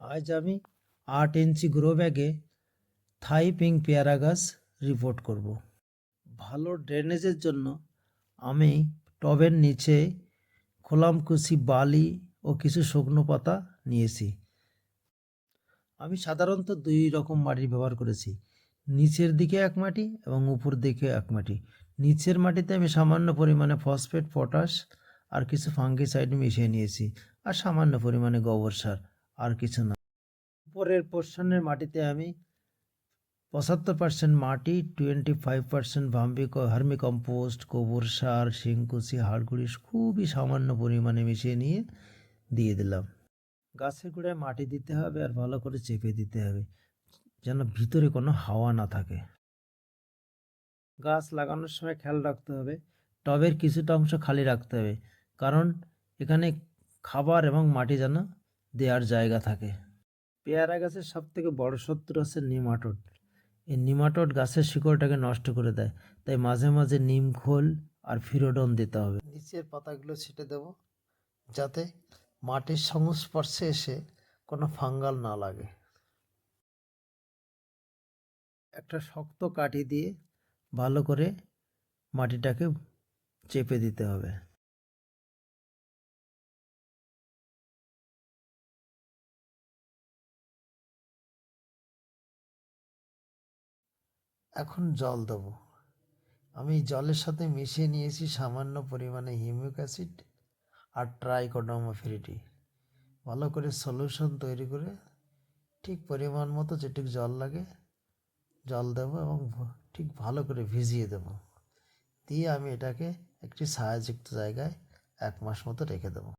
আজ আমি আট ইঞ্চি গ্রো ব্যাগে থাই পিঙ্ক পেয়ারা গাছ রিপোর্ট করব। ভালো ড্রেনেজের জন্য আমি টবের নিচে খোলামকুচি বালি ও কিছু শুকনো পাতা নিয়েছি। আমি সাধারণত দুই রকম মাটি ব্যবহার করেছি, নিচের দিকে এক মাটি এবং উপর দিকে এক মাটি। নিচের মাটিতে আমি সামান্য পরিমাণে ফসফেট পটাশ আর কিছু ফাঙ্গিসাইড মিশিয়ে নিয়েছি আর সামান্য পরিমাণে গোবর সার। আর কিছু না। উপরের পোর্শনের মাটিতে আমি পঁচাত্তর পার্সেন্ট মাটি টোয়েন্টি ফাইভ পার্সেন্ট ভাম্বি হার্মি কম্পোস্ট, গোবর সার, শিংকুচি হাড়গুড়ি খুবই সামান্য পরিমাণে মিশিয়ে নিয়ে দিয়ে দিলাম। গাছের গোড়ায় মাটি দিতে হবে আর ভালো করে চেপে দিতে হবে, যেন ভিতরে কোনো হাওয়া না থাকে। গাছ লাগানোর সময় খেয়াল রাখতে হবে, টবের কিছুটা অংশ খালি রাখতে হবে, কারণ এখানে খাবার এবং মাটি যেন দেওয়ার জায়গা থাকে। পেয়ারা গাছের সব থেকে বড় শত্রু আছে নিমাটোড। এই নিমাটোড গাছের শিকড়টাকে নষ্ট করে দেয়। তাই মাঝে মাঝে নিম খোল আর ফিরোডন দিতে হবে। নিচের পাতাগুলো ছিটে দেব যাতে মাটির সংস্পর্শে এসে কোনো ফাঙ্গাল না লাগে। একটা শক্ত কাঠি দিয়ে ভালো করে মাটিটাকে চেপে দিতে হবে। এখন জল দেবো। আমি জলের সাথে মিশিয়ে নিয়েছি সামান্য পরিমাণে হিউমিক অ্যাসিড আর ট্রাইকোডার্মাফিরিটি ভালো করে সলিউশন তৈরি করে ঠিক পরিমাণ মতো যেটুকু জল লাগে জল দেব এবং ঠিক ভালো করে ভিজিয়ে দেব। দিয়ে আমি এটাকে একটি ছায়াযুক্ত জায়গায় এক মাস মতো রেখে দেবো।